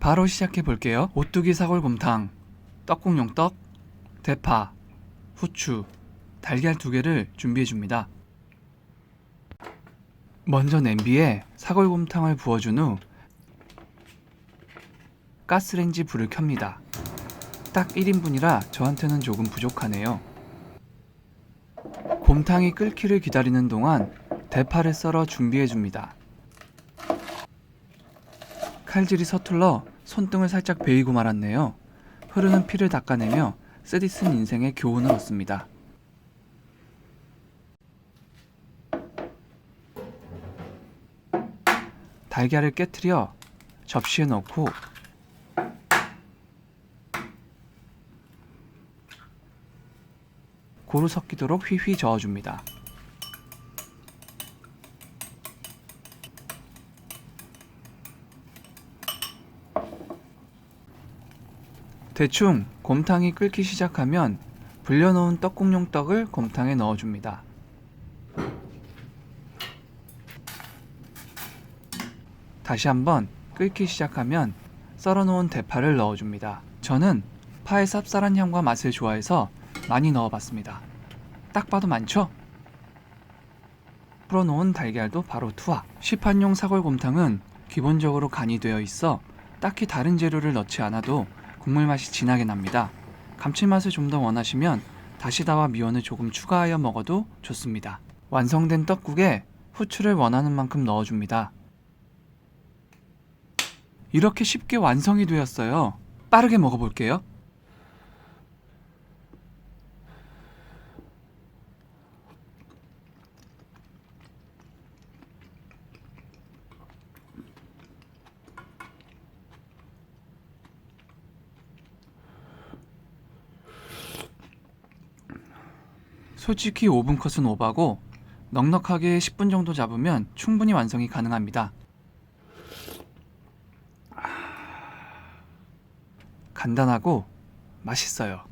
바로 시작해 볼게요. 오뚜기 사골곰탕, 떡국용 떡, 대파, 후추, 달걀 두 개를 준비해 줍니다. 먼저 냄비에 사골곰탕을 부어준 후 가스레인지 불을 켭니다. 딱 1인분이라 저한테는 조금 부족하네요. 곰탕이 끓기를 기다리는 동안 대파를 썰어 준비해 줍니다. 칼질이 서툴러 손등을 살짝 베이고 말았네요. 흐르는 피를 닦아내며 쓰디쓴 인생의 교훈을 얻습니다. 달걀을 깨트려 접시에 넣고 고루 섞이도록 휘휘 저어줍니다. 대충 곰탕이 끓기 시작하면 불려놓은 떡국용 떡을 곰탕에 넣어줍니다. 다시 한번 끓기 시작하면 썰어놓은 대파를 넣어줍니다. 저는 파의 쌉쌀한 향과 맛을 좋아해서 많이 넣어봤습니다. 딱 봐도 많죠? 풀어놓은 달걀도 바로 투하. 시판용 사골곰탕은 기본적으로 간이 되어 있어 딱히 다른 재료를 넣지 않아도 국물 맛이 진하게 납니다. 감칠맛을 좀 더 원하시면 다시다와 미원을 조금 추가하여 먹어도 좋습니다. 완성된 떡국에 후추를 원하는 만큼 넣어줍니다. 이렇게 쉽게 완성이 되었어요. 빠르게 먹어볼게요. 솔직히 5분 컷은 오바고 넉넉하게 10분 정도 잡으면 충분히 완성이 가능합니다. 간단하고 맛있어요.